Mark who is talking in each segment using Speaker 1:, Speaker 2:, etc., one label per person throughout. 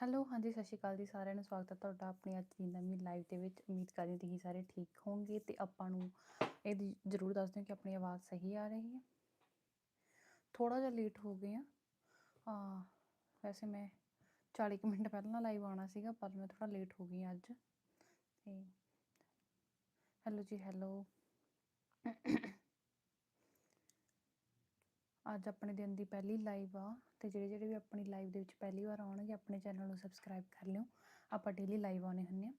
Speaker 1: Hello ਹਾਂਜੀ, ਸਤਿ ਸ਼੍ਰੀ ਅਕਾਲ ਜੀ ਸਾਰਿਆਂ ਨੂੰ। ਸਵਾਗਤ ਹੈ ਤੁਹਾਡਾ ਆਪਣੀ ਅੱਜ ਦੀ ਨਵੀਂ ਲਾਈਵ ਦੇ ਵਿੱਚ। ਉਮੀਦ ਕਰਦੀ ਹਾਂ ਤੁਸੀਂ ਸਾਰੇ ਠੀਕ ਹੋਵੋਗੇ ਤੇ ਆਪਾਂ ਨੂੰ ਇਹ ਜ਼ਰੂਰ ਦੱਸ ਦਿਓ ਕਿ ਆਪਣੀ ਆਵਾਜ਼ ਸਹੀ ਆ ਰਹੀ ਹੈ। ਥੋੜਾ ਜਿਹਾ ਲੇਟ ਹੋ ਗਏ ਆ ਆ ਵੈਸੇ ਮੈਂ 40 ਕੁ ਮਿੰਟ ਪਹਿਲਾਂ ਲਾਈਵ ਆਉਣਾ ਸੀਗਾ, ਪਰ ਮੈਂ ਥੋੜਾ ਲੇਟ ਹੋ ਗਈ ਅੱਜ। ਤੇ ਹੈਲੋ ਜੀ ਹੈਲੋ ਅੱਜ ਆਪਣੇ ਦਿਨ ਦੀ ਪਹਿਲੀ ਲਾਈਵ ਆ ਤੇ ਜਿਹੜੇ ਜਿਹੜੇ ਵੀ ਆਪਣੀ ਲਾਈਵ ਦੇ ਵਿੱਚ ਪਹਿਲੀ ਵਾਰ ਆਉਣਗੇ, ਆਪਣੇ ਚੈਨਲ ਨੂੰ ਸਬਸਕ੍ਰਾਈਬ ਕਰ ਲਿਓ। ਆਪਾਂ ਡੇਲੀ ਲਾਈਵ ਆਉਣੇ ਹੁੰਨੇ ਆ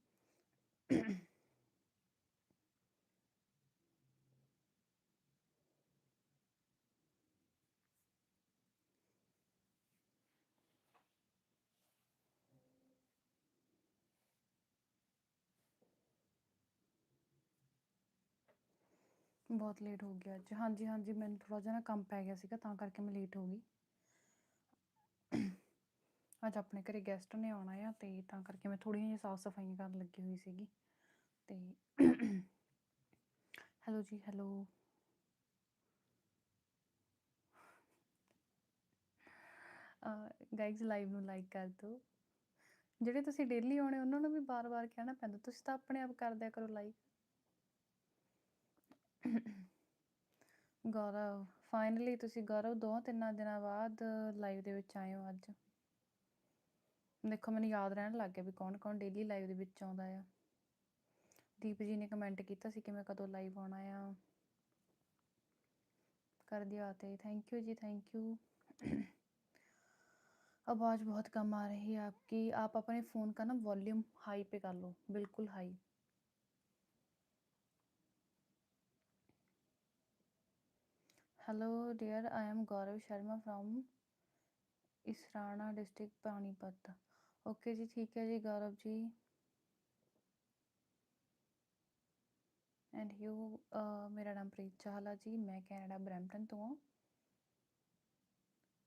Speaker 1: ਬਹੁਤ ਲੇਟ ਹੋ ਗਿਆ ਅੱਜ। ਹਾਂਜੀ ਹਾਂਜੀ, ਮੈਨੂੰ ਥੋੜਾ ਜਿਹਾ ਨਾ ਕੰਮ ਪੈ ਗਿਆ ਸੀਗਾ, ਤਾਂ ਕਰਕੇ ਮੈਂ ਲੇਟ ਹੋ ਗਈ। ਅੱਜ ਆਪਣੇ ਘਰੇ ਗੈਸਟ ਨੇ ਆਉਣਾ ਆ, ਤੇ ਤਾਂ ਕਰਕੇ ਮੈਂ ਥੋੜ੍ਹੀਆਂ ਜਿਹੀਆਂ ਸਾਫ਼ ਸਫਾਈਆਂ ਕਰਨ ਲੱਗੀ ਹੋਈ ਸੀਗੀ। ਤੇ ਹੈਲੋ ਜੀ, ਹੈਲੋ। ਗਾਈਜ਼ ਲਾਈਵ ਨੂੰ ਲਾਈਕ ਕਰ ਦਿਓ ਜਿਹੜੇ ਤੁਸੀਂ ਡੇਲੀ ਆਉਣੇ, ਉਹਨਾਂ ਨੂੰ ਵੀ ਬਾਰ-ਬਾਰ ਕਹਿਣਾ ਪੈਂਦਾ। ਤੁਸੀਂ ਤਾਂ ਆਪਣੇ ਆਪ ਕਰਦਿਆ ਕਰੋ ਲਾਈਕ ਗੌਰਵ ਫਾਈਨਲੀ ਤੁਸੀਂ ਗੌਰਵ ਦੋ ਤਿੰਨਾਂ ਦਿਨਾਂ ਬਾਅਦ ਲਾਈਵ ਦੇ ਵਿੱਚ ਆਏ ਹੋ ਅੱਜ ਦੇਖੋ ਮੈਨੂੰ ਯਾਦ ਰਹਿਣ ਲੱਗ ਗਿਆ ਵੀ ਕੌਣ ਕੌਣ ਡੇਲੀ ਲਾਈਵ ਦੇ ਵਿੱਚ ਆਉਂਦਾ ਆ ਦੀਪ ਜੀ ਨੇ ਕਮੈਂਟ ਕੀਤਾ ਸੀ ਕਿ ਮੈਂ ਕਦੋਂ ਲਾਈਵ ਆਉਣਾ ਆ कर दिया आते thank you ji thank you आवाज़ बहुत कम आ रही है आपकी आप अपने फ़ोन का ना वॉल्यूम हाई पे कर लो बिल्कुल hi hello, dear. I am gaurav Sharma from Israna district Panipat okay ਜੀ ਠੀਕ ਹੈ ਜੀ ਗੌਰਵ ਜੀ ਐਂਡ ਯੂ ਮੇਰਾ ਨਾਮ ਪ੍ਰੀਤ ਚਾਹਲਾ ਜੀ ਮੈਂ ਕੈਨੇਡਾ ਬਰੈਂਪਟਨ ਤੋਂ ਹਾਂ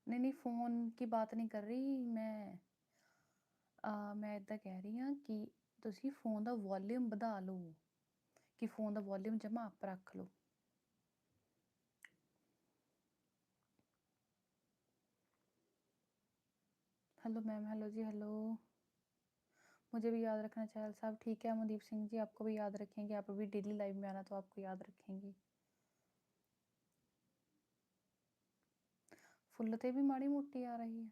Speaker 1: ਨਹੀਂ ਨਹੀਂ ਫੋਨ ਕੀ ਬਾਤ ਨਹੀਂ ਕਰ ਰਹੀ ਮੈਂ ਮੈਂ ਇੱਦਾਂ ਕਹਿ ਰਹੀ ਹਾਂ ਕਿ ਤੁਸੀਂ ਫੋਨ ਦਾ ਵੋਲਿਊਮ ਵਧਾ ਲਓ ਕਿ ਫੋਨ ਦਾ ਵੋਲਿਊਮ ਜਮਾ ਆਪ ਰੱਖ ਲਓ हेलो मैम, हेलो जी, हेलो। मुझे भी याद रखना चाहिए साहब। ठीक है, मनदीप सिंह जी, आपको भी याद रखेंगे। आप अभी डेली लाइव में आना तो आपको याद रखेंगी। फुलते भी माड़ी मोटी आ रही है।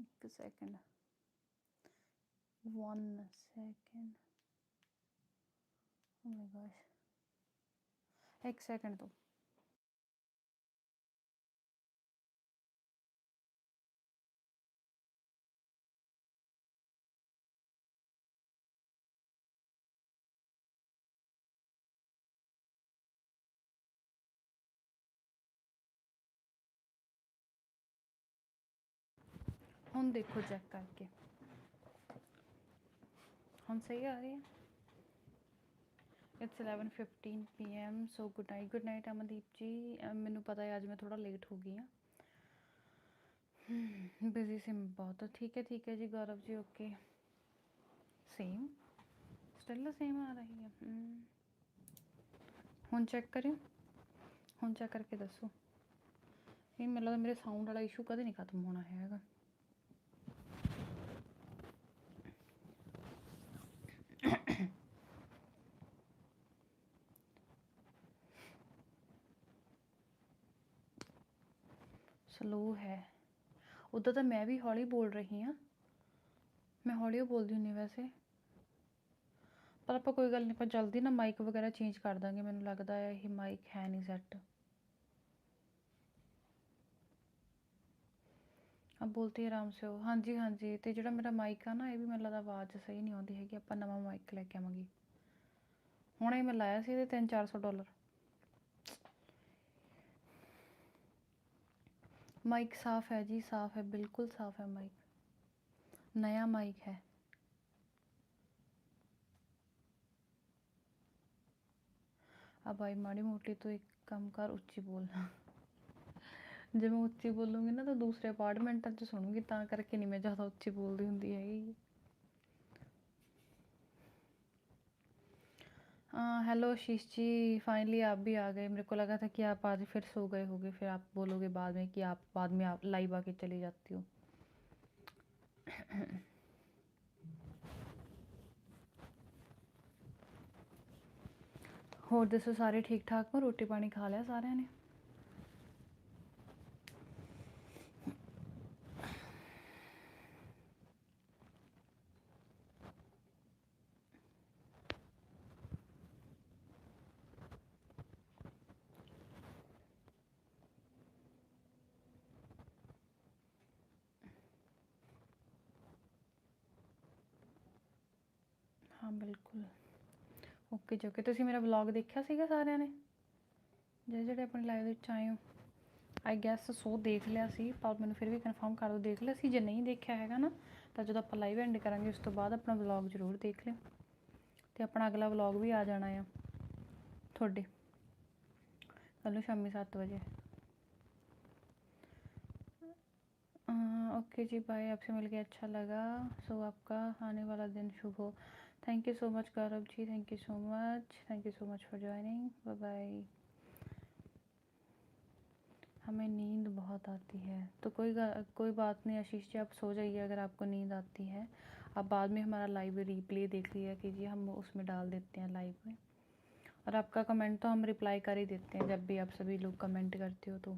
Speaker 1: एक second one second oh my gosh एक सेकंड दो। ਹੁਣ ਦੇਖੋ ਚੈੱਕ ਕਰਕੇ ਹੁਣ ਸਹੀ ਆ ਰਹੀ ਹੈ it's 11:15 PM so good night good night Amandeep ji ਮੈਨੂੰ ਪਤਾ ਹੈ ਅੱਜ ਮੈਂ ਥੋੜਾ ਲੇਟ ਹੋ ਗਈ ਹਾਂ ਬਿਜ਼ੀ ਸੀ ਬਹੁਤ ਠੀਕ ਹੈ ਠੀਕ ਹੈ ਜੀ Gaurav ji okay same still same ਆ ਰਹੀ ਹੈ ਹੁਣ ਚੈੱਕ ਕਰਿਓ ਹੁਣ ਚੈੱਕ ਕਰਕੇ ਦੱਸੋ ਇਹ ਮੈਨੂੰ ਲੱਗਦਾ ਮੇਰੇ ਸਾਊਂਡ ਵਾਲਾ ਇਸ਼ੂ ਕਦੇ ਨਹੀਂ ਖਤਮ ਹੋਣਾ ਹੈਗਾ ਸਲੋ ਹੈ। ਉਦੋਂ ਤਾਂ ਮੈਂ ਵੀ ਹੌਲੀ ਬੋਲ ਰਹੀ ਹਾਂ। ਮੈਂ ਹੌਲੀ ਬੋਲਦੀ ਹੁੰਨੀ ਵੈਸੇ। ਪਰ ਆਪਾਂ ਕੋਈ ਗੱਲ ਨਹੀਂ, ਆਪਾਂ ਜਲਦੀ ਨਾ ਮਾਈਕ ਵਗੈਰਾ ਚੇਂਜ ਕਰ ਦਾਂਗੇ। ਮੈਨੂੰ ਲੱਗਦਾ ਹੈ ਇਹ ਮਾਈਕ ਹੈ ਨਹੀਂ ਸੈੱਟ ਆ ਬੋਲਤੇ ਆਰਾਮ ਸੇ ਹੋ। ਹਾਂਜੀ ਹਾਂਜੀ। ਤੇ ਜਿਹੜਾ ਮੇਰਾ ਮਾਈਕ ਆ ਨਾ, ਇਹ ਵੀ ਮੈਨੂੰ ਲੱਗਦਾ ਆਵਾਜ਼ ਸਹੀ ਨੀ ਆਉਂਦੀ ਹੈਗੀ। ਆਪਾਂ ਨਵਾਂ ਮਾਈਕ ਲੈ ਕੇ ਆਵਾਂਗੇ। ਹੁਣੇ ਮੈਂ ਲਾਇਆ ਸੀ ਇਹਦੇ ਚਾਰ ਸੋ ਡਾਲਰ। माइक साफ है जी साफ है बिल्कुल साफ है माइक नया माइक है अब आई माड़ी मोटी तो एक कम कर ਉੱਚੀ ਬੋਲਣਾ ਜੇ ਮੈਂ ਉੱਚੀ ਬੋਲੂੰਗੀ ਨਾ ਤਾਂ ਦੂਸਰੇ ਅਪਾਰਟਮੈਂਟਾਂ 'ਚ ਸੁਣੂੰਗੀ ਤਾਂ ਕਰਕੇ ਨਹੀਂ ਮੈਂ ਜ਼ਿਆਦਾ ਉੱਚੀ ਬੋਲਦੀ ਹੁੰਦੀ ਹੈਗੀ हाँ, हेलो शीश जी फाइनली आप भी आ गए। मेरे को लगा था कि आप आज फिर सो गए होगे, फिर आप बोलोगे बाद में कि आप, बाद में आप लाइव आके चली जाती हो। होर दसो, सारे ठीक ठाक हो? रोटी पानी खा लिया सारे ने? ਬਿਲਕੁਲ ਓਕੇ ਜੀ ਓਕੇ ਤੁਸੀਂ ਮੇਰਾ ਵਲੌਗ ਦੇਖਿਆ ਸੀਗਾ ਸਾਰਿਆਂ ਨੇ ਜਿਹੜੇ ਜਿਹੜੇ ਆਪਣੀ ਲਾਈਵ ਵਿੱਚ ਆਏ ਹੋ ਆਈ ਗੈਸ ਸੋ ਦੇਖ ਲਿਆ ਸੀ ਪਰ ਮੈਨੂੰ ਫਿਰ ਵੀ ਕਨਫਰਮ ਕਰ ਦਿਓ ਦੇਖ ਲਿਆ ਸੀ ਜੇ ਨਹੀਂ ਦੇਖਿਆ ਹੈਗਾ ਨਾ ਤਾਂ ਜਦੋਂ ਆਪਾਂ ਲਾਈਵ ਐਂਡ ਕਰਾਂਗੇ ਉਸ ਤੋਂ ਬਾਅਦ ਆਪਣਾ ਵਲੌਗ ਜ਼ਰੂਰ ਦੇਖ ਲਿਓ ਤੇ ਆਪਣਾ ਅਗਲਾ ਵਲੌਗ ਵੀ ਆ ਜਾਣਾ ਆ ਤੁਹਾਡੇ ਕੱਲ੍ਹ ਨੂੰ ਸ਼ਾਮੀ 7 ਵਜੇ ओके जी बाय आपसे मिलके अच्छा लगा सो आपका आने वाला दिन शुभ हो thank you so much Gaurav ji thank you so much thank you so much for joining bye bye हमें नींद बहुत आती है। तो कोई कोई बात नहीं, आशीष जी, आप सो जाइए अगर आपको नींद आती है। आप बाद में हमारा लाइव रिप्ले देख लिया कीजिए, हम उसमें डाल देते हैं लाइव में। और आपका कमेंट तो हम रिप्लाई कर ही देते हैं, जब भी आप सभी लोग कमेंट करते हो तो।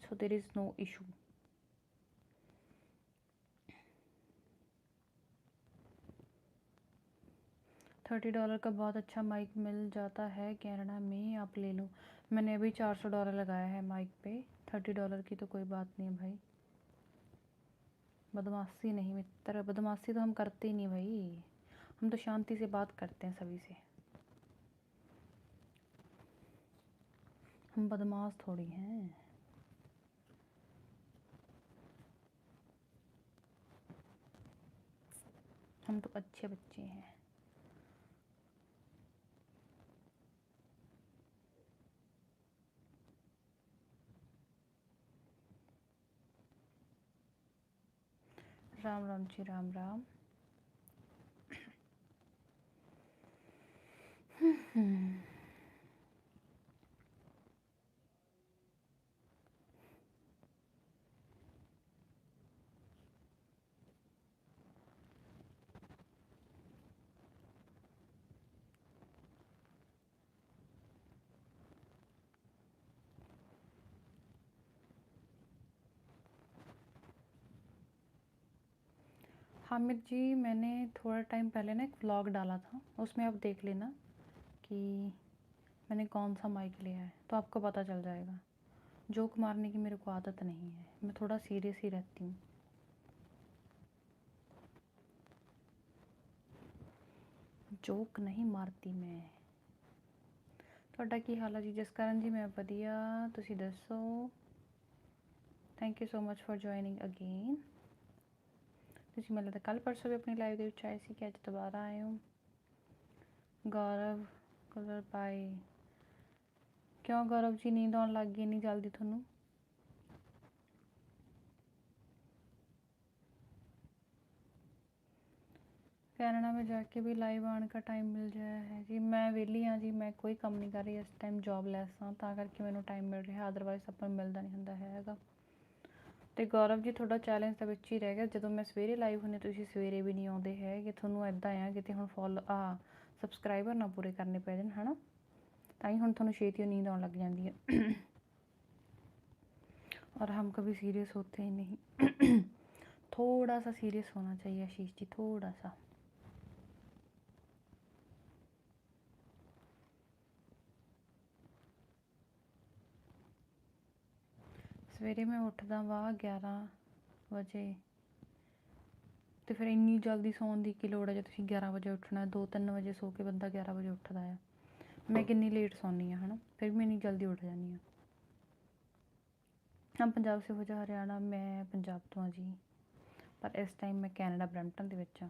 Speaker 1: So there is no issue thirty dollar का बहुत अच्छा माइक मिल जाता है कैनेडा में, आप ले लो। मैंने अभी चार सौ डॉलर लगाया है माइक पे। थर्टी डॉलर की तो कोई बात नहीं है भाई। बदमाशी नहीं मित्र, बदमाशी तो हम करते ही नहीं भाई। हम तो शांति से बात करते हैं सभी से। हम बदमाश थोड़ी हैं। हम तो अच्छे बच्चे हैं। राम राम जी राम राम हामिद जी, मैंने थोड़ा टाइम पहले ना एक व्लॉग डाला था, उसमें आप देख लेना कि मैंने कौन सा माइक लिया है तो आपको पता चल जाएगा। जोक मारने की मेरे को आदत नहीं है, मैं थोड़ा सीरियस ही रहती हूँ। जोक नहीं मारती मैं। थोड़ा की हाल है ਜੀ ਜਸਕਰਨ ਜੀ ਮੈਂ ਵਧੀਆ ਤੁਸੀਂ दसो। Thank you so much for joining again ਤੁਸੀਂ ਮੈਨੂੰ ਲੱਗਦਾ ਕੱਲ ਪਰਸੋਂ ਵੀ ਆਪਣੀ ਲਾਈਵ ਦੇ ਵਿੱਚ ਆਏ ਸੀ ਕਿ ਅੱਜ ਦੁਬਾਰਾ ਆਏ ਹੋ ਗੌਰਵ ਕਲਰ ਪਾਈ ਕਿਉਂ ਗੌਰਵ ਜੀ ਨੀਂਦ ਆਉਣ ਲੱਗ ਗਈ ਇੰਨੀ ਜਲਦੀ ਤੁਹਾਨੂੰ कनाडा में जाके भी ਲਾਈਵ ਆਉਣ का ਟਾਈਮ ਮਿਲ ਜਾਇਆ ਹੈ ਜੀ ਮੈਂ ਵਿਹਲੀ ਹਾਂ ਜੀ ਮੈਂ ਕੋਈ ਕੰਮ ਨਹੀਂ ਕਰ ਰਹੀ ਇਸ ਟਾਈਮ ਜੌਬ ਲੈਸ ਹਾਂ ਤਾਂ ਕਰਕੇ ਮੈਨੂੰ ਟਾਈਮ ਮਿਲ ਰਿਹਾ ਅਦਰਵਾਈਜ਼ ਆਪਾਂ ਨੂੰ ਮਿਲਦਾ ਨਹੀਂ ਹੁੰਦਾ ਹੈਗਾ ਤੇ ਗੌਰਵ ਜੀ ਤੁਹਾਡਾ ਚੈਲੰਜ ਤਾਂ ਵਿੱਚ ਹੀ ਰਹਿ ਗਿਆ ਜਦੋਂ ਮੈਂ ਸਵੇਰੇ ਲਾਈਵ ਹੁੰਨੇ ਤੁਸੀਂ ਸਵੇਰੇ ਵੀ ਨਹੀਂ ਆਉਂਦੇ ਹੈਗੇ ਤੁਹਾਨੂੰ ਐਦਾਂ ਆ ਕਿਤੇ ਹੁਣ ਫੋਲੋ ਆ ਸਬਸਕ੍ਰਾਈਬਰ ਨਾ ਪੂਰੇ ਕਰਨੇ ਪੈ ਜਾਣ ਹਨਾ ਤਾਂ ਹੀ ਹੁਣ ਤੁਹਾਨੂੰ ਛੇਤੀ ਨੀਂਦ ਆਉਣ ਲੱਗ ਜਾਂਦੀ ਹੈ और हम कभी सीरियस होते ही नहीं थोड़ा सा सीरियस होना चाहिए आशीष जी थोड़ा सा ਸਵੇਰੇ ਮੈਂ ਉੱਠਦਾ ਵਾ 11 ਵਜੇ। ਤੇ ਫਿਰ ਇੰਨੀ ਜਲਦੀ ਸੌਣ ਦੀ ਕੀ ਲੋੜ ਹੈ ਜੇ ਤੁਸੀਂ 11 ਵਜੇ ਉੱਠਣਾ ਦੋ ਤਿੰਨ ਵਜੇ ਸੋ ਕੇ ਬੰਦਾ 11 ਵਜੇ ਉੱਠਦਾ ਆ। ਮੈਂ ਕਿੰਨੀ ਲੇਟ ਸੌਂਦੀ ਹਾਂ, ਹਨਾ? ਫਿਰ ਵੀ ਮੈਂ ਇੰਨੀ ਜਲਦੀ ਉੱਠ ਜਾਂਦੀ ਹਾਂ। ਹਾਂ, ਪੰਜਾਬ ਸੇ ਹੋ ਹਰਿਆਣਾ ਮੈਂ ਪੰਜਾਬ ਤੋਂ ਆ ਜੀ। ਪਰ ਇਸ ਟਾਈਮ ਮੈਂ ਕੈਨੇਡਾ ਬਰੈਂਪਟਨ ਦੇ ਵਿੱਚ ਹਾਂ।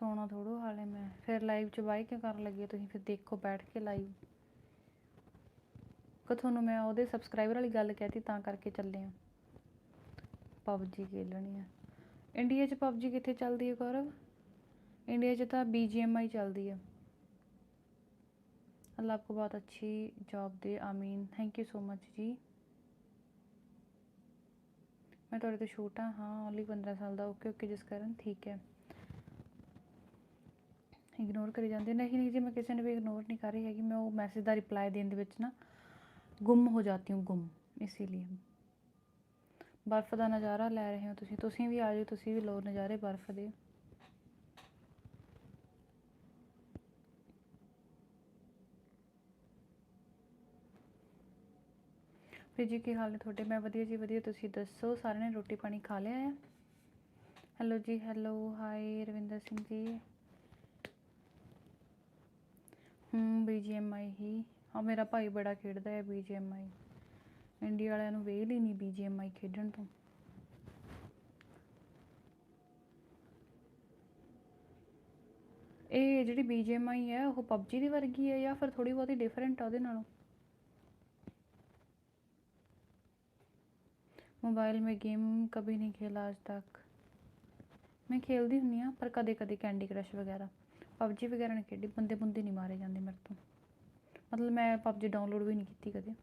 Speaker 1: ਸੋਣਾ ਥੋੜੋ ਹਾਲੇ ਮੈਂ। ਫਿਰ ਲਾਈਵ 'ਚ ਬਾਈ ਕਿਉਂ ਕਰਨ ਲੱਗੀ ਤੁਸੀਂ ਫਿਰ ਦੇਖੋ, ਬੈਠ ਕੇ ਲਾਈਵ ਕਿ ਤੁਹਾਨੂੰ ਮੈਂ ਉਹਦੇ ਸਬਸਕ੍ਰਾਈਬਰ ਵਾਲੀ ਗੱਲ ਕਹਿਤੀ, ਤਾਂ ਕਰਕੇ ਚੱਲੇ ਆ। ਪਬਜੀ ਖੇਲਣੀ ਆ। ਇੰਡੀਆ 'ਚ ਪਬਜੀ ਕਿੱਥੇ ਚੱਲਦੀ ਹੈ ਗੌਰਵ? ਇੰਡੀਆ 'ਚ ਤਾਂ BGMI ਚੱਲਦੀ ਆ। ਅੱਲਾ ਆਪਕੋ ਬਹੁਤ ਅੱਛੀ ਜੌਬ ਦੇ, ਆਮੀਨ। ਥੈਂਕ ਯੂ ਸੋ ਮਚ ਜੀ। ਮੈਂ ਤੁਹਾਡੇ ਤੋਂ ਛੋਟਾ, ਹਾਂ ਓਨਲੀ ਪੰਦਰਾਂ ਸਾਲ ਦਾ, ਓਕੇ ਓਕੇ ਜਿਸ ਕਰਨ। ਠੀਕ ਹੈ। ਇਗਨੋਰ ਕਰੀ ਜਾਂਦੇ ਨਹੀਂ ਨਹੀਂ, ਜੀ ਮੈਂ ਕਿਸੇ ਨੂੰ ਵੀ ਇਗਨੋਰ ਨਹੀਂ ਕਰ ਰਹੀ ਹੈਗੀ, ਮੈਂ ਉਹ मैसेज ਦਾ ਰਿਪਲਾਈ ਦੇਣ ਦੇ ਵਿੱਚ ਨਾ ਗੁੰਮ ਹੋ ਜਾਤੀ ਹੂੰ, ਗੁੰਮ ਲਈ ਬਰਫ਼ ਦਾ ਨਜ਼ਾਰਾ ਲੈ ਰਹੇ ਹੋ ਤੁਸੀਂ। ਤੁਸੀਂ ਵੀ ਆ ਜਾਓ, ਤੁਸੀਂ ਵੀ ਲਓ ਨਜ਼ਾਰੇ ਬਰਫ਼ ਦੇ। ਫਿਰ ਜੀ, ਕੀ ਹਾਲ ਨੇ ਤੁਹਾਡੇ? ਮੈਂ ਵਧੀਆ ਜੀ, ਵਧੀਆ। ਤੁਸੀਂ ਦੱਸੋ, ਸਾਰਿਆਂ ਨੇ ਰੋਟੀ ਪਾਣੀ ਖਾ ਲਿਆ ਹੈ ਹੈਲੋ ਜੀ ਹੈਲੋ ਹਾਈ ਰਵਿੰਦਰ ਸਿੰਘ ਜੀ। ਹੂੰ ਬੀਜੀਐਮਆਈ ਹੀ ਹਾਂ ਮੇਰਾ ਭਾਈ ਬੜਾ ਖੇਡਦਾ ਹੈ ਬੀਜੀਐਮਆਈ ਇੰਡੀਆ ਵਾਲਿਆਂ ਨੂੰ ਵੇਲ ਹੀ ਨਹੀਂ ਬੀਜੀਐਮਆਈ ਖੇਡਣ ਤੋਂ ਇਹ ਜਿਹੜੀ ਬੀਜੀਐਮਆਈ ਹੈ ਉਹ ਪਬਜੀ ਦੀ ਵਰਗੀ ਹੈ ਜਾਂ ਫਿਰ ਥੋੜੀ ਬਹੁਤੀ ਡਿਫਰੈਂਟ ਆ ਉਹਦੇ ਨਾਲੋਂ मोबाइल में गेम कभी नहीं खेला आज तक ਮੈਂ ਖੇਲਦੀ ਹੁੰਦੀ ਆ ਪਰ ਕਦੇ ਕਦੇ ਕੈਂਡੀ ਕ੍ਰਸ਼ ਵਗੈਰਾ ਪਬਜੀ ਵਗੈਰਾ ਨਹੀਂ ਖੇਡੀ, ਬੰਦੇ ਬੰਦੇ ਨਹੀਂ ਮਾਰੇ ਜਾਂਦੇ ਮੇਰੇ ਤੋਂ। ਮਤਲਬ ਮੈਂ ਪਬਜੀ ਡਾਊਨਲੋਡ ਵੀ ਨਹੀਂ ਕੀਤੀ ਕਦੇ।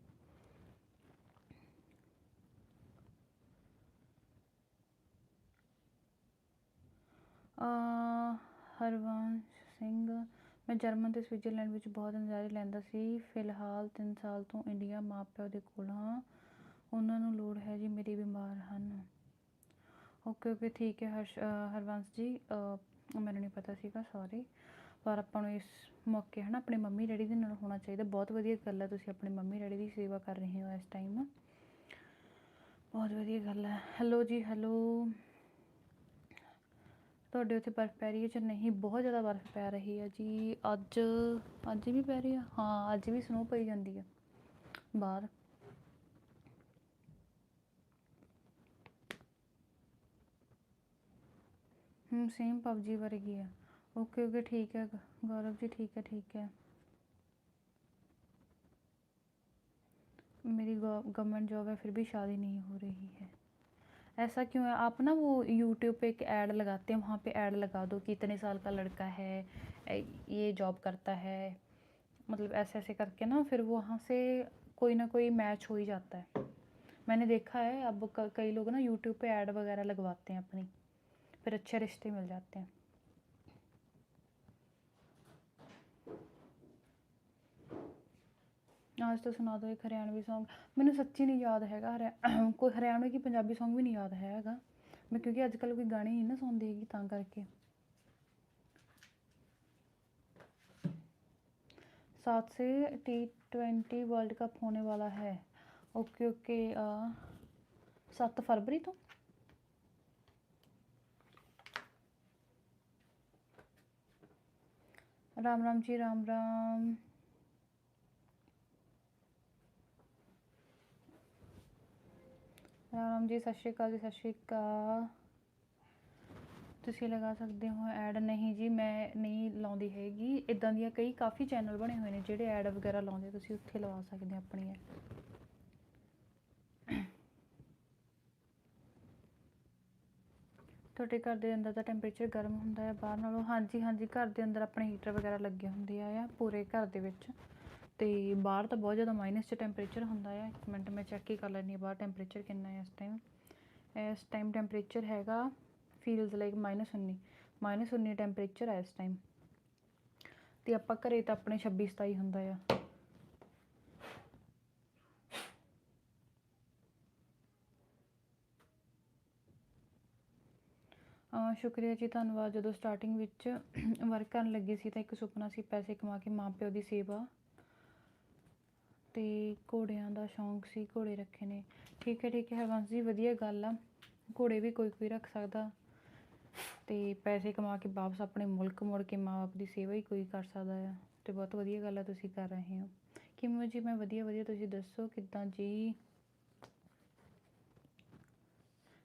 Speaker 1: ਹਰਵੰਸ਼ ਸਿੰਘ, ਮੈਂ ਜਰਮਨ ਤੇ ਸਵਿਟਜ਼ਰਲੈਂਡ ਵਿੱਚ ਬਹੁਤ ਨਜ਼ਾਰੇ ਲੈਂਦਾ ਸੀ। ਫਿਲਹਾਲ 3 ਸਾਲ ਤੋਂ ਇੰਡੀਆ ਮਾਪਿਆਂ ਦੇ ਕੋਲ ਹਾਂ ਉਹਨਾਂ ਨੂੰ ਲੋੜ ਹੈ ਜੀ, ਮੇਰੇ ਬਿਮਾਰ ਹਨ। ਓਕੇ ਓਕੇ ਠੀਕ ਹੈ ਹਰਸ਼, ਅਹ ਹਰਵੰਸ਼ ਜੀ ਮੈਨੂੰ ਨਹੀਂ ਪਤਾ ਸੀਗਾ ਸੌਰੀ ਪਰ ਆਪਾਂ ਨੂੰ ਇਸ ਮੌਕੇ ਹੈ ਨਾ ਆਪਣੇ ਮੰਮੀ ਡੈਡੀ ਦੇ ਨਾਲ ਹੋਣਾ ਚਾਹੀਦਾ। ਬਹੁਤ ਵਧੀਆ ਗੱਲ ਹੈ ਤੁਸੀਂ ਆਪਣੇ ਮੰਮੀ ਡੈਡੀ ਦੀ ਸੇਵਾ ਕਰ ਰਹੇ ਹੋ ਇਸ ਟਾਈਮ ਬਹੁਤ ਵਧੀਆ ਗੱਲ ਹੈ ਹੈਲੋ ਜੀ ਹੈਲੋ ਤੁਹਾਡੇ ਉੱਥੇ ਬਰਫ਼ ਪੈ ਰਹੀ ਹੈ ਜਾਂ ਨਹੀਂ? ਬਹੁਤ ਜ਼ਿਆਦਾ ਬਰਫ਼ ਪੈ ਰਹੀ ਹੈ ਜੀ। ਅੱਜ ਅੱਜ ਵੀ ਪੈ ਰਹੀ ਆ? ਹਾਂ, ਅੱਜ ਵੀ ਸਨੋ ਪਈ ਜਾਂਦੀ ਹੈ ਬਾਹਰ। हम्म, सेम पबजी वर्गी है। ओके ओके ठीक है, गौरव जी, ठीक है ठीक है। मेरी गवर्नमेंट जॉब है, फिर भी शादी नहीं हो रही है। ऐसा क्यों है? आप ना वो यूट्यूब पे एक ऐड लगाते हैं, वहाँ पे ऐड लगा दो कि इतने साल का लड़का है ये जॉब करता है। मतलब ऐसे ऐसे करके ना, फिर वहाँ से कोई ना कोई मैच हो ही जाता है। मैंने देखा है, अब कई लोग ना यूट्यूब पे ऐड वगैरह लगवाते हैं अपनी। फिर अच्छे रिश्ते मिल जाते हैं आज तो सुना दो एक हरियाणवी सॉन्ग ਮੈਨੂੰ ਸੱਚੀ ਨਹੀਂ ਯਾਦ ਹੈਗਾ ਹਰਿਆ ਕੋਈ ਹਰਿਆਣਵੀ ਕੀ ਪੰਜਾਬੀ ਸੌਂਗ ਵੀ ਨਹੀਂ ਯਾਦ ਹੈਗਾ ਮੈਂ ਕਿਉਂਕਿ ਅੱਜ ਕੱਲ੍ਹ ਕੋਈ ਗਾਣੇ ਨਹੀਂ ਨਾ ਸੁਣਦੀ ਹੈਗੀ ਤਾਂ ਕਰਕੇ सात से टी ट्वेंटी वर्ल्ड कप होने वाला है ओके ओके सत्त फरवरी तो ਰਾਮ ਰਾਮ ਜੀ ਰਾਮ ਰਾਮ ਰਾਮ ਰਾਮ ਜੀ ਸਤਿ ਸ਼੍ਰੀ ਅਕਾਲ ਜੀ ਸਤਿ ਸ਼੍ਰੀ ਅਕਾਲ ਤੁਸੀਂ ਲਗਾ ਸਕਦੇ ਹੋ ਐਡ। ਨਹੀਂ ਜੀ, ਮੈਂ ਨਹੀਂ ਲਾਉਂਦੀ ਹੈਗੀ। ਇੱਦਾਂ ਦੀਆਂ ਕਈ ਕਾਫੀ ਚੈਨਲ ਬਣੇ ਹੋਏ ਨੇ ਜਿਹੜੇ ਐਡ ਵਗੈਰਾ ਲਾਉਂਦੇ ਤੁਸੀਂ ਉੱਥੇ ਲਵਾ ਸਕਦੇ ਹੋ ਆਪਣੀ ਐਡ। ਤੁਹਾਡੇ ਘਰ ਦੇ ਅੰਦਰ ਦਾ ਟੈਂਪਰੇਚਰ ਗਰਮ ਹੁੰਦਾ ਹੈ, ਬਾਹਰ ਨਾਲੋਂ ਹਾਂਜੀ ਹਾਂਜੀ, ਘਰ ਦੇ ਅੰਦਰ ਆਪਣੇ ਹੀਟਰ ਵਗੈਰਾ ਲੱਗੇ ਹੁੰਦੇ ਆ ਆ ਪੂਰੇ ਘਰ ਦੇ ਵਿੱਚ। ਅਤੇ ਬਾਹਰ ਤਾਂ ਬਹੁਤ ਜ਼ਿਆਦਾ ਮਾਈਨਸ 'ਚ ਟੈਂਪਰੇਚਰ ਹੁੰਦਾ ਆ। ਇੱਕ ਮਿੰਟ ਮੈਂ ਚੈੱਕ ਹੀ ਕਰ ਲੈਂਦੀ ਹਾਂ ਬਾਹਰ ਟੈਂਪਰੇਚਰ ਕਿੰਨਾ ਹੈ ਇਸ ਟਾਈਮ ਇਸ ਟਾਈਮ ਟੈਂਪਰੇਚਰ ਹੈਗਾ feels like minus 19 minus 19 temperature ਹੈ ਇਸ ਟਾਈਮ ਅਤੇ ਆਪਾਂ ਘਰੇ ਤਾਂ ਆਪਣੇ 26 27 ਹੁੰਦਾ ਆ। ਸ਼ੁਕਰੀਆ ਜੀ ਧੰਨਵਾਦ। ਜਦੋਂ ਸਟਾਰਟਿੰਗ ਵਿੱਚ ਵਰਕ ਕਰਨ ਲੱਗੀ ਸੀ ਤਾਂ ਇੱਕ ਸੁਪਨਾ ਸੀ ਪੈਸੇ ਕਮਾ ਕੇ ਮਾਂ ਪਿਓ ਦੀ ਸੇਵਾ ਤੇ ਘੋੜਿਆਂ ਦਾ ਸ਼ੌਂਕ ਸੀ, ਘੋੜੇ ਰੱਖੇ ਨੇ। ਠੀਕ ਹੈ ਠੀਕ ਹੈ ਹਰਵੰਸ ਜੀ, ਵਧੀਆ ਗੱਲ ਆ। ਘੋੜੇ ਵੀ ਕੋਈ ਕੋਈ ਰੱਖ ਸਕਦਾ ਤੇ ਪੈਸੇ ਕਮਾ ਕੇ ਵਾਪਸ ਆਪਣੇ ਮੁਲਕ ਮੁੜ ਕੇ ਮਾਂ ਬਾਪ ਦੀ ਸੇਵਾ ਹੀ ਕੋਈ ਕਰ ਸਕਦਾ ਆ। ਤੇ ਬਹੁਤ ਵਧੀਆ ਗੱਲ ਆ ਤੁਸੀਂ ਕਰ ਰਹੇ ਹੋ। ਕਿਵੇਂ ਜੀ, ਮੈਂ ਵਧੀਆ ਵਧੀਆ ਤੁਸੀਂ ਦੱਸੋ ਕਿੱਦਾਂ ਜੀ?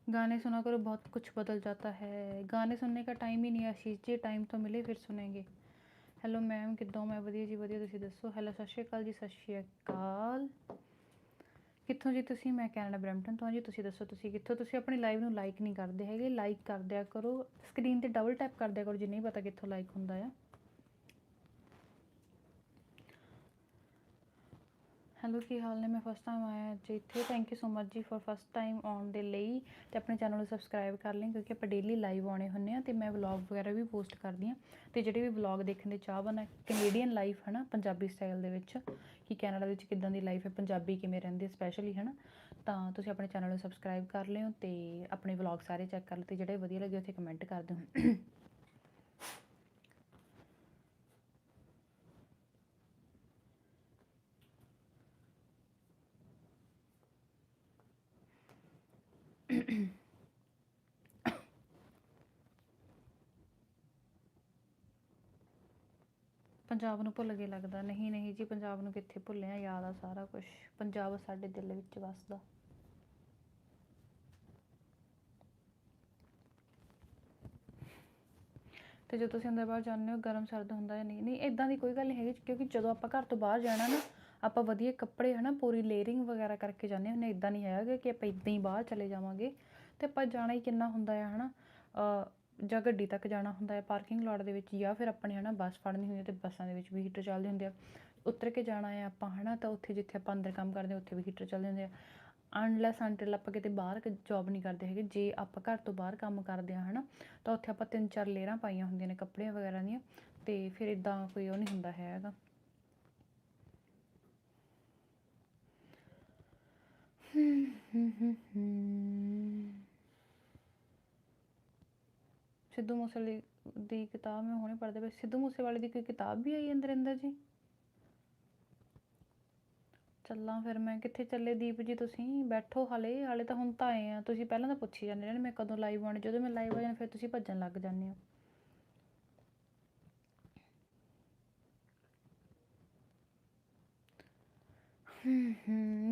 Speaker 1: गाने सुना करो बहुत कुछ बदल जाता है गाने सुनने का टाइम ही नहीं है आशीष जी टाइम तो मिले फिर सुनेंगे ਹੈਲੋ ਮੈਮ ਕਿੱਦਾਂ ਹੋ? ਮੈਂ ਵਧੀਆ ਜੀ ਵਧੀਆ ਤੁਸੀਂ ਦੱਸੋ ਹੈਲੋ ਸਤਿ ਸ਼੍ਰੀ ਅਕਾਲ ਜੀ ਸਤਿ ਸ਼੍ਰੀ ਅਕਾਲ ਕਿੱਥੋਂ ਜੀ ਤੁਸੀਂ ਮੈਂ ਕੈਨੇਡਾ ਬਰੈਂਪਟਨ ਤੋਂ ਹਾਂ ਜੀ ਤੁਸੀਂ ਦੱਸੋ ਤੁਸੀਂ ਕਿੱਥੋਂ ਤੁਸੀਂ ਆਪਣੀ ਲਾਈਵ ਨੂੰ ਲਾਈਕ ਨਹੀਂ ਕਰਦੇ ਹੈਗੇ ਲਾਈਕ ਕਰ ਦਿਆ ਕਰੋ ਸਕਰੀਨ ਤੇ ਡਬਲ ਟੈਪ ਕਰ ਦਿਆ ਕਰੋ ਜੇ ਨਹੀਂ ਪਤਾ ਕਿੱਥੋਂ ਲਾਈਕ ਹੁੰਦਾ ਆ ਹੈਲੋ, ਕੀ ਹਾਲ ਨੇ? ਮੈਂ ਫਸਟ ਟਾਈਮ ਆਇਆ ਜੀ ਇੱਥੇ। ਥੈਂਕ ਯੂ ਸੋ ਮਚ ਜੀ ਫॉर ਫਸਟ ਟਾਈਮ ਆਉਣ ਦੇ ਲਈ। ਤੇ ਆਪਣੇ ਚੈਨਲ ਨੂੰ ਸਬਸਕ੍ਰਾਈਬ ਕਰ ਲਈ, ਕਿਉਂਕਿ ਆਪਾਂ ਡੇਲੀ ਲਾਈਵ ਆਉਣੇ ਹੁੰਨੇ ਆ ਤੇ ਮੈਂ ਵਲੌਗ ਵਗੈਰਾ ਵੀ ਪੋਸਟ ਕਰਦੀ ਆ ਤੇ ਜਿਹੜੇ ਵੀ ਵਲੌਗ ਦੇਖਣ ਦੇ ਚਾਹਵਾਨ ਹੈ ਕੈਨੇਡੀਅਨ ਲਾਈਫ ਹੈ ਨਾ ਪੰਜਾਬੀ ਸਟਾਈਲ ਦੇ ਵਿੱਚ, ਕਿ ਕੈਨੇਡਾ ਵਿੱਚ ਕਿਦਾਂ ਦੀ ਲਾਈਫ ਹੈ, ਪੰਜਾਬੀ ਕਿਵੇਂ ਰਹਿੰਦੇ ਸਪੈਸ਼ਲੀ ਹੈ ਨਾ ਤਾਂ ਤੁਸੀਂ ਆਪਣੇ ਚੈਨਲ ਨੂੰ ਸਬਸਕ੍ਰਾਈਬ ਕਰ ਲਿਓ ਤੇ ਆਪਣੇ ਵਲੌਗ ਸਾਰੇ ਚੈੱਕ ਕਰ ਲਓ ਤੇ ਜਿਹੜੇ ਵਧੀਆ ਲੱਗੇ, ਉੱਥੇ ਕਮੈਂਟ ਕਰ ਦਿਓ। ਪੰਜਾਬ ਨੂੰ ਭੁੱਲ ਗਏ ਲੱਗਦਾ। ਨਹੀਂ ਨਹੀਂ ਜੀ, ਪੰਜਾਬ ਨੂੰ ਕਿੱਥੇ ਭੁੱਲਿਆ? ਯਾਦ ਆ ਸਾਰਾ ਕੁਝ ਪੰਜਾਬ ਸਾਡੇ ਦਿਲ ਵਿੱਚ ਵਸਦਾ। ਤੇ ਜਦੋਂ ਤੁਸੀਂ ਅੰਦਰ ਬਾਹਰ ਜਾਂਦੇ ਹੋ, ਗਰਮ ਸਰਦ ਹੁੰਦਾ ਜਾਂ ਨਹੀਂ? ਨਹੀਂ ਇਦਾਂ ਦੀ ਕੋਈ ਗੱਲ ਨਹੀਂ ਹੈਗੀ, ਕਿਉਂਕਿ ਜਦੋਂ ਆਪਾਂ ਘਰ ਤੋਂ ਬਾਹਰ ਜਾਣਾ ਨਾ, ਆਪਾਂ ਵਧੀਆ ਕੱਪੜੇ, ਹਨਾ, ਪੂਰੀ ਲੇਅਰਿੰਗ ਵਗੈਰਾ ਕਰਕੇ ਜਾਂਦੇ ਹੁੰਦੇ ਇਦਾਂ ਨਹੀਂ ਹੈਗਾ ਕਿ ਆਪਾਂ ਇਦਾਂ ਹੀ ਬਾਹਰ ਚਲੇ ਜਾਵਾਂਗੇ। ਤੇ ਆਪਾਂ ਜਾਣਾ ਹੀ ਕਿੰਨਾ ਹੁੰਦਾ ਹੈ ਹਨਾ? ਜਾਂ ਗੱਡੀ ਤੱਕ ਜਾਣਾ ਹੁੰਦਾ ਹੈ ਪਾਰਕਿੰਗ ਲੋਟ ਦੇ ਵਿੱਚ ਜਾਂ ਫਿਰ ਆਪਣੇ ਹੈ ਨਾ ਬੱਸ ਫੜਨੀ ਹੁੰਦੀ ਹੈ ਤੇ ਬੱਸਾਂ ਦੇ ਵਿੱਚ ਵੀ ਹੀਟਰ ਚੱਲਦੇ ਹੁੰਦੇ ਆ। ਉਤਰ ਕੇ ਜਾਣਾ ਹੈ ਆਪਾਂ ਹਨਾ ਤਾਂ ਉੱਥੇ ਜਿੱਥੇ ਆਪਾਂ ਅੰਦਰ ਕੰਮ ਕਰਦੇ ਉੱਥੇ ਵੀ ਹੀਟਰ ਚੱਲਦੇ ਹੁੰਦੇ ਆ। ਅਨਲੈਸ ਅੰਟਿਲ ਆਪਾਂ ਕਿਤੇ ਬਾਹਰ ਜੌਬ ਨਹੀਂ ਕਰਦੇ ਹੈਗੇ, ਜੇ ਆਪਾਂ ਘਰ ਤੋਂ ਬਾਹਰ ਕੰਮ ਕਰਦੇ ਆ ਹਨਾ, ਤਾਂ ਉੱਥੇ ਆਪਾਂ ਤਿੰਨ ਚਾਰ ਲੇਅਰਾਂ ਪਾਈਆਂ ਹੁੰਦੀਆਂ ਨੇ ਕੱਪੜਿਆਂ ਵਗੈਰਾ ਦੀਆਂ ਤੇ ਫਿਰ ਇਦਾਂ ਕੋਈ ਉਹ ਨਹੀਂ ਹੁੰਦਾ ਹੈਗਾ। ਸਿੱਧੂ ਮੂਸੇਵਾਲੇ ਦੀ ਕਿਤਾਬ ਮੈਂ ਹੁਣੇ ਪੜ੍ਹਦੇ ਪਈ ਸਿੱਧੂ ਮੂਸੇਵਾਲੇ ਦੀ ਕੋਈ ਕਿਤਾਬ ਵੀ ਆਈ ਅੰਦਰ ਅੰਦਰ ਜੀ? ਚੱਲਾਂ ਫਿਰ ਮੈਂ। ਕਿੱਥੇ ਚੱਲੇ ਦੀਪ ਜੀ ਤੁਸੀਂ? ਬੈਠੋ ਹਲੇ। ਹਲੇ ਤਾਂ ਹੁਣ ਤਾਂ ਆਏ ਆ। ਤੁਸੀਂ ਪਹਿਲਾਂ ਤਾਂ ਪੁੱਛੀ ਜਾਂਦੇ ਨੇ ਮੈਂ ਕਦੋਂ ਲਾਈਵ ਆਉਣੀ। ਜਦੋਂ ਮੈਂ ਲਾਈਵ ਆ ਜਾਣਾ, ਫਿਰ ਤੁਸੀਂ ਭੱਜਣ ਲੱਗ ਜਾਂਦੇ ਹੋ।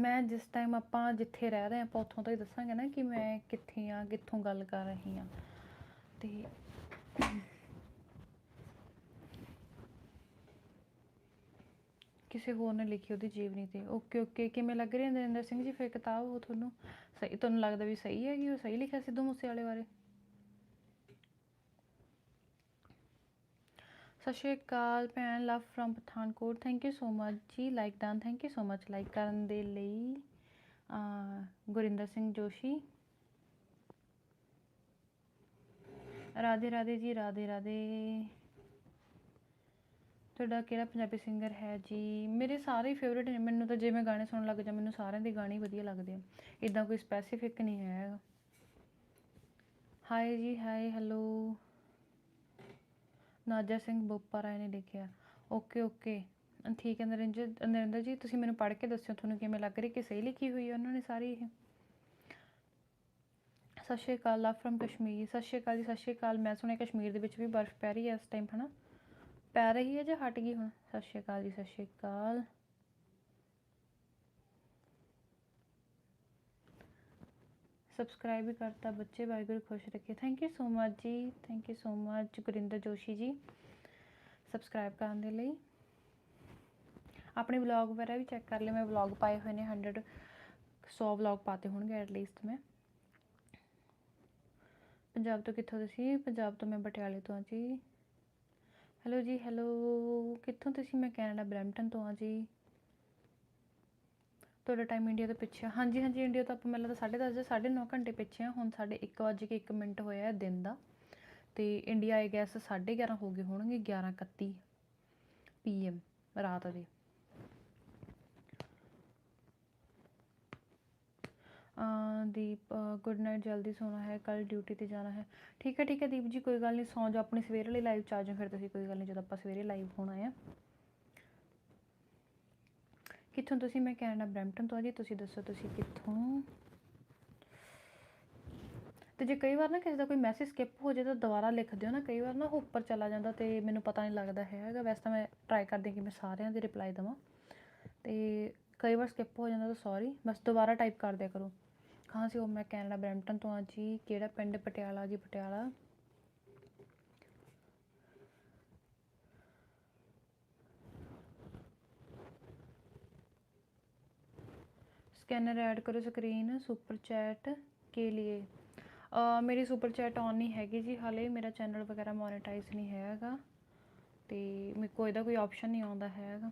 Speaker 1: ਮੈਂ ਜਿਸ ਟਾਈਮ ਆਪਾਂ ਜਿੱਥੇ ਰਹਿ ਰਹੇ ਆਪਾਂ ਉੱਥੋਂ ਤੋਂ ਹੀ ਦੱਸਾਂਗੇ ਨਾ ਕਿ ਮੈਂ ਕਿੱਥੇ ਆ, ਕਿੱਥੋਂ ਗੱਲ ਕਰ ਰਹੀ ਆ ਤੇ ਕਿਸੇ ਹੋਰ ਨੇ ਲਿਖੀ ਉਹਦੀ ਜੀਵਨੀ ਤੇ। ਓਕੇ ਓਕੇ ਕਿਵੇਂ ਲੱਗ ਰਹੀ ਨਰਿੰਦਰ ਸਿੰਘ ਜੀ? ਫਿਰ ਕਿਤਾਬ ਉਹ ਤੁਹਾਨੂੰ ਸਹੀ, ਤੁਹਾਨੂੰ ਲੱਗਦਾ ਵੀ ਸਹੀ ਹੈਗੀ, ਉਹ ਸਹੀ ਲਿਖਿਆ ਸਿੱਧੂ ਮੂਸੇਵਾਲੇ ਬਾਰੇ? ਸਤਿ ਸ਼੍ਰੀ ਅਕਾਲ ਭੈਣ love from Pathankot. Thank you so much ਜੀ like done thank you so much like ਕਰਨ ਦੇ ਲਈ ਗੁਰਿੰਦਰ ਸਿੰਘ ਜੋਸ਼ੀ। ਰਾਧੇ ਰਾਧੇ ਜੀ, ਰਾਧੇ ਰਾਧੇ। ਤੁਹਾਡਾ ਕਿਹੜਾ ਪੰਜਾਬੀ ਸਿੰਗਰ ਹੈ ਜੀ? ਮੇਰੇ ਸਾਰੇ ਫੇਵਰੇਟ ਨੇ। ਮੈਨੂੰ ਤਾਂ ਜੇ ਮੈਂ ਗਾਣੇ ਸੁਣਨ ਲੱਗ ਜਾ, ਮੈਨੂੰ ਸਾਰਿਆਂ ਦੇ ਗਾਣੇ ਵਧੀਆ ਲੱਗਦੇ ਆ। ਇਦਾਂ ਕੋਈ ਸਪੈਸੀਫਿਕ ਨਹੀਂ ਹੈ। ਹਾਈ ਜੀ ਹਾਈ ਹੈਲੋ ਨਾਜਾ ਸਿੰਘ ਬੋਪਾ ਰਾਏ ਨੇ ਲਿਖਿਆ। ਓਕੇ ਓਕੇ ਠੀਕ ਹੈ ਨਰਿੰਦਰ ਨਰਿੰਦਰ ਜੀ, ਤੁਸੀਂ ਮੈਨੂੰ ਪੜ੍ਹ ਕੇ ਦੱਸਿਓ ਤੁਹਾਨੂੰ ਕਿਵੇਂ ਲੱਗ ਰਹੀ ਕਿ ਸਹੀ ਲਿਖੀ ਹੋਈ ਹੈ ਉਹਨਾਂ ਨੇ ਸਾਰੀ ਇਹ? ਸਤਿ ਸ਼੍ਰੀ ਅਕਾਲ ਲਵ ਫਰਮ ਕਸ਼ਮੀਰ। ਸਤਿ ਸ਼੍ਰੀ ਅਕਾਲ ਜੀ, ਸਤਿ ਸ਼੍ਰੀ ਅਕਾਲ। ਮੈਂ ਸੁਣਿਆ ਕਸ਼ਮੀਰ ਦੇ ਵਿੱਚ ਵੀ ਬਰਫ਼ ਪੈ ਰਹੀ ਹੈ ਇਸ ਟਾਈਮ ਹਨਾ? ਪੈ ਰਹੀ ਹੈ ਜਾਂ ਹਟ ਗਈ ਹੁਣ? ਸਤਿ ਸ਼੍ਰੀ ਅਕਾਲ ਜੀ, ਸਤਿ ਸ਼੍ਰੀ ਅਕਾਲ। ਸਬਸਕ੍ਰਾਈਬ ਵੀ ਕਰਤਾ ਬੱਚੇ, ਵਾਹਿਗੁਰੂ ਖੁਸ਼ ਰੱਖੇ। ਥੈਂਕ ਯੂ ਸੋ ਮਚ ਜੀ thank you so much Gurinder Joshi ji subscribe ਕਰਨ ਦੇ ਲਈ। ਆਪਣੇ ਵਲੌਗ ਵਗੈਰਾ ਵੀ ਚੈੱਕ ਕਰ ਲਿਓ ਮੈਂ ਵਲੌਗ ਪਾਏ ਹੋਏ ਨੇ 100 100 ਵਲੌਗ ਪਾਤੇ ਹੋਣਗੇ ਐਟ ਲੀਸਟ ਮੈਂ। ਪੰਜਾਬ ਤੋਂ ਕਿੱਥੋਂ ਤੁਸੀਂ ਪੰਜਾਬ ਤੋਂ ਮੈਂ ਪਟਿਆਲੇ ਤੋਂ ਹਾਂ ਜੀ। ਹੈਲੋ ਜੀ ਹੈਲੋ ਕਿੱਥੋਂ ਤੁਸੀਂ ਮੈਂ ਕੈਨੇਡਾ ਬਰੈਂਪਟਨ ਤੋਂ ਹਾਂ ਜੀ। ਤੁਹਾਡਾ ਟਾਈਮ ਇੰਡੀਆ ਤੋਂ ਪਿੱਛੇ ਹਾਂਜੀ ਹਾਂਜੀ, ਇੰਡੀਆ ਤੋਂ ਆਪਾਂ ਮੈਨੂੰ ਲੱਗਦਾ 10:30 ਜਾਂ 9:30 ਘੰਟੇ ਪਿੱਛੇ ਆ। ਹੁਣ ਸਾਡੇ 1 ਵਜੇ ਕੇ 1 ਮਿੰਟ ਹੋਇਆ ਹੈ ਦਿਨ ਦਾ। ਤੇ ਇੰਡੀਆ ਆਈ ਗੈਸ 11:30 ਹੋ ਗਏ ਹੋਣਗੇ 11:31 ਪੀਐਮ ਰਾਤ ਦੇ ਦੀਪ ਗੁੱਡ ਨਾਈਟ, ਜਲਦੀ ਸੋਣਾ ਹੈ ਕੱਲ ਡਿਊਟੀ ਤੇ ਜਾਣਾ ਹੈ। ਠੀਕ ਹੈ ਠੀਕ ਹੈ ਦੀਪ ਜੀ, ਕੋਈ ਗੱਲ ਨਹੀਂ, ਸੌਂ ਜਾਓ, ਆਪਣੀ ਸਵੇਰੇ ਵਾਲੀ ਲਾਈਵ ਚ ਆ ਜਾਓ ਫਿਰ ਤੁਸੀਂ, ਕੋਈ ਗੱਲ ਨਹੀਂ, ਜਦੋਂ ਆਪਾਂ ਸਵੇਰੇ ਲਾਈਵ ਹੋਣਾ ਆ। ਕਿੱਥੋਂ ਤੁਸੀਂ? ਮੈਂ ਕੈਨੇਡਾ, ਬਰੈਂਪਟਨ ਤੋਂ ਆ ਜੀ, ਤੁਸੀਂ ਦੱਸੋ ਤੁਸੀਂ ਕਿੱਥੋਂ? ਤੇ ਜੇ ਕਈ ਵਾਰ ਨਾ ਕਿਸੇ ਦਾ ਕੋਈ ਮੈਸੇਜ ਸਕਿਪ ਹੋ ਜਾਏ ਤਾਂ ਦੁਬਾਰਾ ਲਿਖ ਦਿਓ ਨਾ, ਕਈ ਵਾਰ ਨਾ ਉਹ ਉੱਪਰ ਚਲਾ ਜਾਂਦਾ ਤੇ ਮੈਨੂੰ ਪਤਾ ਨਹੀਂ ਲੱਗਦਾ ਹੈਗਾ। ਵੈਸੇ ਤਾਂ ਮੈਂ ਟਰਾਈ ਕਰਦੀ ਕਿ ਮੈਂ ਸਾਰਿਆਂ ਦੀ ਰਿਪਲਾਈ ਦੇਵਾਂ। ਤੇ ਕਈ ਵਾਰ ਸਕਿਪ ਹੋ ਜਾਂਦਾ ਤਾਂ ਸੌਰੀ ਬਸ ਦੁਬਾਰਾ ਟਾਈਪ ਕਰ ਦਿਆ ਕਰੋ। ਹਾਂ ਸੀ ਉਹ ਮੈਂ ਕੈਨੇਡਾ ਬਰੈਂਪਟਨ ਤੋਂ ਆ ਜੀ, ਕਿਹੜਾ ਪਿੰਡ? ਪਟਿਆਲਾ ਜੀ, ਪਟਿਆਲਾ। ਸਕੈਨਰ ਐਡ ਕਰੋ ਸਕਰੀਨ, ਸੁਪਰ ਚੈਟ ਕੇ ਲਈ ਮੇਰੀ ਸੁਪਰ ਚੈਟ ਔਨ ਨਹੀਂ ਹੈਗੀ ਜੀ ਹਾਲੇ, ਮੇਰਾ ਚੈਨਲ ਵਗੈਰਾ ਮੋਨੇਟਾਈਜ਼ ਨਹੀਂ ਹੈਗਾ। ਤੇ ਮੇਰੇ ਕੋਲ ਇਹਦਾ ਕੋਈ ਆਪਸ਼ਨ ਨਹੀਂ ਆਉਂਦਾ ਹੈਗਾ।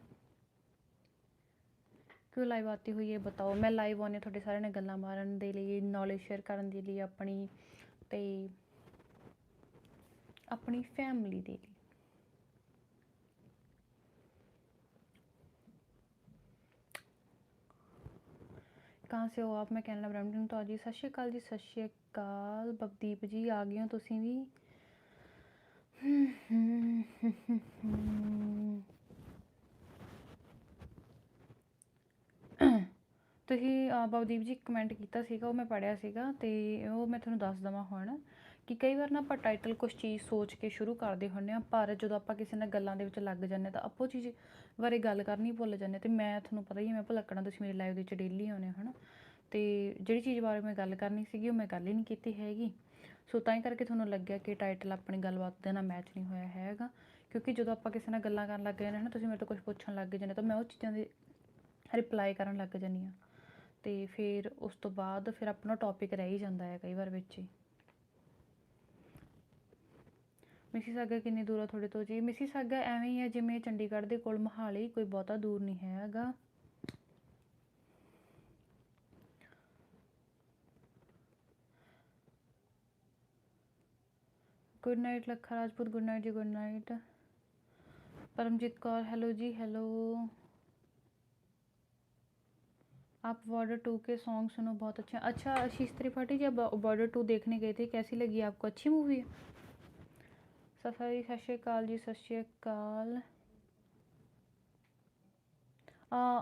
Speaker 1: ਕਿਉਂ ਲਾਈਵ ਆਤੀ ਹੋਈ ਇਹ ਬਤਾਓ। ਮੈਂ ਲਾਈਵ ਆਉਣੀ ਤੁਹਾਡੇ ਸਾਰਿਆਂ ਨਾਲ ਗੱਲਾਂ ਮਾਰਨ ਦੇ ਲਈ ਨੌਲੇਜ ਸ਼ੇਅਰ ਕਰਨ ਦੇ ਲਈ ਆਪਣੀ ਤੇ ਆਪਣੀ ਫੈਮਿਲੀ ਦੇ ਲਈ। ਕਹਾਂ ਸੇ ਹੋ ਆਪ? ਮੈਂ ਕੈਨੇਡਾ ਬ੍ਰੈਂਟਨ ਤੋਂ ਜੀ। ਸਤਿ ਸ਼੍ਰੀ ਅਕਾਲ ਜੀ, ਸਤਿ ਸ਼੍ਰੀ ਅਕਾਲ। ਬਬਦੀਪ ਜੀ, ਆ ਗਏ ਹੋ ਤੁਸੀਂ ਵੀ? ਤੁਸੀਂ ਅਹ, ਬਵਦੀਪ ਜੀ ਕਮੈਂਟ ਕੀਤਾ ਸੀਗਾ ਉਹ ਮੈਂ ਪੜਿਆ ਸੀਗਾ ਤੇ ਉਹ ਮੈਂ ਤੁਹਾਨੂੰ ਦੱਸ ਦਵਾਂ ਹੁਣ ਕਿ ਕਈ ਵਾਰ ਨਾ ਆਪਾਂ ਟਾਈਟਲ ਕੁਝ ਚੀਜ਼ ਸੋਚ ਕੇ ਸ਼ੁਰੂ ਕਰਦੇ ਹੁੰਦੇ ਆ ਪਰ ਜਦੋਂ ਆਪਾਂ ਕਿਸੇ ਨਾਲ ਗੱਲਾਂ ਦੇ ਵਿੱਚ ਲੱਗ ਜਾਂਦੇ ਤਾਂ ਆਪੋ ਚੀਜ਼ ਬਾਰੇ ਗੱਲ ਕਰਨੀ ਭੁੱਲ ਜਾਂਦੇ ਤੇ ਮੈਂ ਤੁਹਾਨੂੰ ਪਤਾ ਹੀ ਹੈ ਮੈਂ ਭੁਲੱਕਣਾ ਤੁਸੀਂ ਮੇਰੀ ਲਾਈਵ ਦੇ ਵਿੱਚ ਡੇਲੀ ਆਉਂਦੇ ਹੋ ਹਨਾ। ਤੇ ਜਿਹੜੀ ਚੀਜ਼ ਬਾਰੇ ਮੈਂ ਗੱਲ ਕਰਨੀ ਸੀਗੀ ਉਹ ਮੈਂ ਗੱਲ ਹੀ ਨਹੀਂ ਕੀਤੀ ਹੈਗੀ। ਸੋ ਤਾਂ ਹੀ ਕਰਕੇ ਤੁਹਾਨੂੰ ਲੱਗਿਆ ਕਿ ਟਾਈਟਲ ਆਪਣੀ ਗੱਲਬਾਤ ਦੇ ਨਾਲ ਮੈਚ ਨਹੀਂ ਹੋਇਆ ਹੈਗਾ ਕਿਉਂਕਿ ਜਦੋਂ ਆਪਾਂ ਕਿਸੇ ਨਾਲ ਗੱਲਾਂ ਕਰਨ ਲੱਗ ਜਾਂਦੇ ਹਾਂ ਨਾ ਤੁਸੀਂ ਮੇਰੇ ਤੋਂ ਕੁਝ ਪੁੱਛਣ ਲੱਗ ਜਾਂਦੇ ਤਾਂ ਮੈਂ ਉਹ ਚੀਜ਼ਾਂ ਦੇ ਰਿਪਲਾਈ ਕਰਨ ਲੱਗ ਜਾਂਦੀ ਹਾਂ। ਤੇ ਫਿਰ ਉਸ ਤੋਂ ਬਾਅਦ ਫਿਰ ਆਪਣਾ ਟੌਪਿਕ ਰਹਿ ਹੀ ਜਾਂਦਾ ਹੈ ਕਈ ਵਾਰ ਵਿੱਚ ਹੀ। ਮਿਸੀਸਾਗਾ ਕਿੰਨੀ ਦੂਰ ਆ ਤੁਹਾਡੇ ਤੋਂ ਜੀ? ਮਿਸੀਸਾਗਾ ਐਵੇਂ ਹੀ ਹੈ ਜਿਵੇਂ ਚੰਡੀਗੜ੍ਹ ਦੇ ਕੋਲ ਮੋਹਾਲੀ, ਕੋਈ ਬਹੁਤਾ ਦੂਰ ਨੀ ਹੈਗਾ। Good night Lakha Rajput good night ਜੀ good night Paramjit Kaur hello ਜੀ ਹੈਲੋ आप बॉर्डर टू के सॉन्ग सुनो बहुत अच्छा अच्छा आशीष त्रिपाठी जब बॉर्डर टू देखने गए थे कैसी लगी आपको अच्छी मूवी है सफारी सत श्रीकाल जी सत श्रीकाल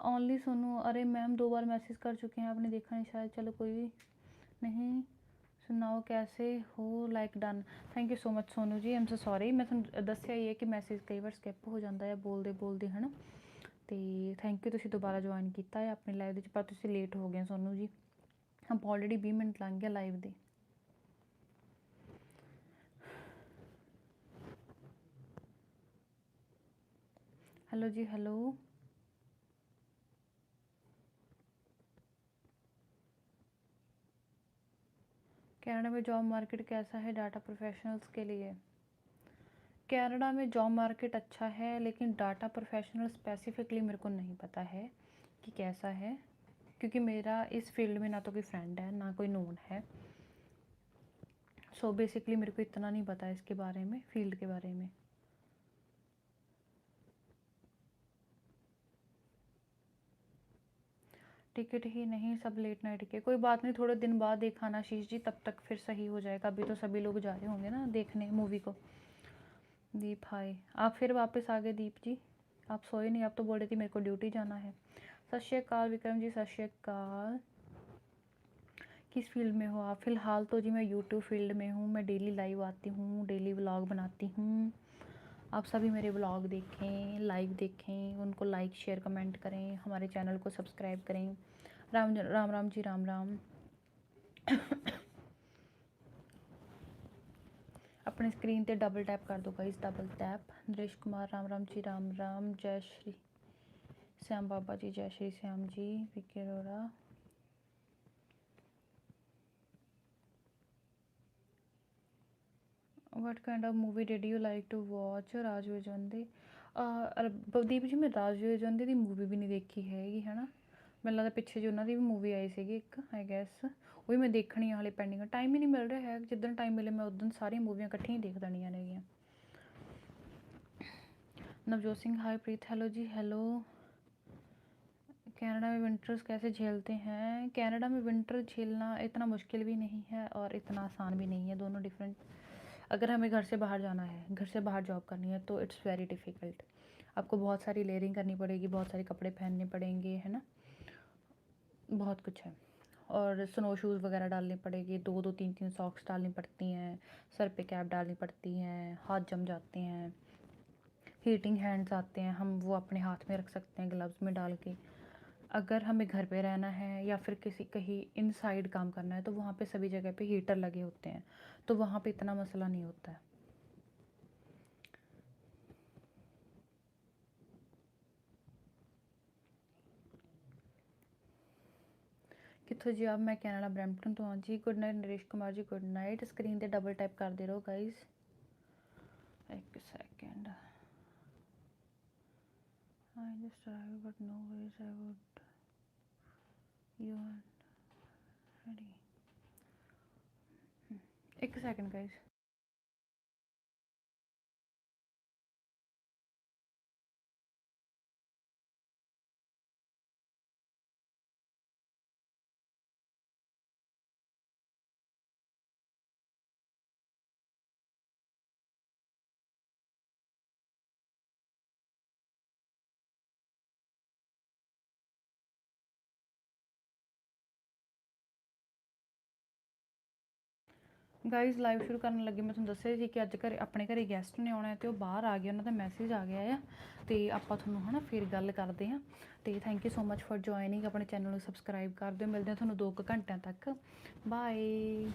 Speaker 1: ओनली सोनू अरे मैम दो बार मैसेज कर चुके हैं आपने देखा नहीं शायद चलो कोई भी नहीं ਸੁਣਾਓ ਕੈਸੇ ਹੋ like done thank you so much Sonu ji Aam so sorry ਮੈਂ ਤੁਹਾਨੂੰ ਦੱਸਿਆ ਹੀ ਹੈ ਕਿ ਮੈਸੇਜ ਕਈ ਵਾਰ ਸਕਿਪ ਹੋ ਜਾਂਦਾ ਹੈ ਬੋਲਦੇ ਬੋਲਦੇ ਹਨਾ ਤੇ ਥੈਂਕ ਯੂ ਤੁਸੀਂ ਦੁਬਾਰਾ ਜੁਆਇਨ ਕੀਤਾ ਹੈ ਆਪਣੀ ਲਾਈਵ ਦੇ ਵਿੱਚ ਪਰ ਤੁਸੀਂ ਲੇਟ ਹੋ ਗਏ ਸੋਨੂ ਜੀ ਆਪਾਂ ਆਲਰੇਡੀ 20 ਮਿੰਟ ਲੰਘ ਗਿਆ ਲਾਈਵ ਦੇ हेलो जी हेलो कनाडा में जॉब मार्केट कैसा है डाटा प्रोफेशनल्स के लिए कनाडा में जॉब मार्केट अच्छा है, लेकिन डाटा प्रोफेशनल स्पेसिफिकली मेरे को नहीं पता है कि कैसा है, क्योंकि मेरा इस फ़ील्ड में ना तो कोई फ्रेंड है, ना कोई नोन है। सो so बेसिकली मेरे को इतना नहीं पता इसके बारे में फ़ील्ड के बारे में। टिकट ही नहीं, सब लेट नाइट के। कोई बात नहीं, थोड़े दिन बाद दिखाना आशीष जी, तब तक फिर सही हो जाएगा। अभी तो सभी लोग जा रहे होंगे ना देखने मूवी को। दीप, हाय। आप फिर वापस आ गए दीप जी। आप सोए नहीं, आप तो बोल रहे थे मेरे को ड्यूटी जाना है। सत श्रीकाल विक्रम जी, सत श्रीकाल किस फ़ील्ड में हो आप? फ़िलहाल तो जी मैं यूट्यूब फ़ील्ड में हूँ। मैं डेली लाइव आती हूँ डेली व्लॉग बनाती हूँ। आप सभी मेरे व्लॉग देखें लाइव देखें, उनको लाइक शेयर कमेंट करें, हमारे चैनल को सब्सक्राइब करें। राम राम राम जी, राम राम। ਆਪਣੇ ਸਕਰੀਨ ਤੇ ਡਬਲ ਟੈਪ ਕਰ ਦਿਓ guys double tap Naresh Kumar, Ram Ram ji, Ram Ram, ਜੈ ਸ਼੍ਰੀ। ਸਿਆਮ ਬਾਬਾ ਜੀ, ਜੈ Shri Shyam ji, Vicky Arora. What kind of movie did you like to watch, Raju ਅਜੰਦੇ ਅ ਬਵਦੀਪ ਜੀ, ਮੈਂ ਰਾਜ ਅਜੰਦੇ ਦੀ ਮੂਵੀ ਵੀ ਨਹੀਂ ਦੇਖੀ ਹੈਗੀ, ਹੈਨਾ? ਮੈਨੂੰ ਲੱਗਦਾ ਪਿੱਛੇ ਜੀ ਉਹਨਾਂ ਦੀ ਵੀ ਮੂਵੀ ਆਈ ਸੀਗੀ ਇੱਕ ਆਈ ਗੈਸ ਉਹ ਵੀ ਮੈਂ ਦੇਖਣੀ ਆ ਹਾਲੇ ਪੈਂਡਿੰਗ ਟਾਈਮ ਹੀ ਨਹੀਂ ਮਿਲ ਰਿਹਾ ਹੈ ਜਿੱਦਣ ਟਾਈਮ ਮਿਲੇ ਮੈਂ ਉਦੋਂ ਸਾਰੀਆਂ ਮੂਵੀਆਂ ਇਕੱਠੀਆਂ ਹੀ ਦੇਖ ਦੇਣੀਆਂ ਨੇਗੀਆਂ नवजोत सिंह हाय प्रीत हेलो जी हेलो कनाडा में विंटर्स कैसे झेलते हैं कनाडा में विंटर झेलना इतना मुश्किल भी नहीं है और इतना आसान भी नहीं है दोनों डिफरेंट अगर हमें घर से बाहर जाना है घर से बाहर जॉब करनी है तो इट्स वेरी डिफ़िकल्ट आपको बहुत सारी लेयरिंग करनी पड़ेगी बहुत सारे कपड़े पहनने पड़ेंगे है ना बहुत कुछ है। और स्नो शूज़ वगैरह डालनी पड़ेगी, दो दो, तीन तीन सॉक्स डालनी पड़ती हैं, सर पे कैप डालनी पड़ती हैं, हाथ जम जाते हैं हीटिंग हैंड्स आते हैं, हम वो अपने हाथ में रख सकते हैं ग्लव्स में डाल के। अगर हमें घर पे रहना है या फिर किसी, कहीं इनसाइड काम करना है तो वहाँ पे सभी जगह पे हीटर लगे होते हैं तो वहाँ पे इतना मसला नहीं होता है। ਕਿੱਥੋਂ ਜੀ ਆਪ ਮੈਂ ਕੈਨੇਡਾ ਬ੍ਰੈਂਪਟਨ ਤੋਂ ਹਾਂ ਜੀ। Good night Naresh Kumar ji good night screen ਤੇ ਡਬਲ ਟੈਪ ਕਰਦੇ ਰਹੋ ਗਾਇਸ ਇੱਕ second I just arrived, but no worries, I would you are ready ਇੱਕ ਸੈਕਿੰਡ ਗਾਇਸ ਗਾਇਜ਼ ਲਾਈਵ ਸ਼ੁਰੂ ਕਰਨ ਲੱਗੇ। ਮੈਂ ਤੁਹਾਨੂੰ ਦੱਸਿਆ ਸੀ ਕਿ ਅੱਜ ਘਰੇ ਆਪਣੇ ਘਰੇ ਗੈਸਟ ਨੇ ਆਉਣਾ ਹੈ ਤੇ ਉਹ ਬਾਹਰ ਆ ਗਏ, ਉਹਨਾਂ ਦਾ ਮੈਸੇਜ ਆ ਗਿਆ ਆ। ਤੇ ਆਪਾਂ ਤੁਹਾਨੂੰ ਹਨਾ ਫਿਰ ਗੱਲ ਕਰਦੇ ਹਾਂ। ਤੇ thank you so much for joining ਆਪਣੇ ਚੈਨਲ ਨੂੰ ਸਬਸਕ੍ਰਾਈਬ ਕਰ ਦਿਓ। ਮਿਲਦੇ ਹਾਂ ਤੁਹਾਨੂੰ 2 ਘੰਟਿਆਂ ਤੱਕ। ਬਾਏ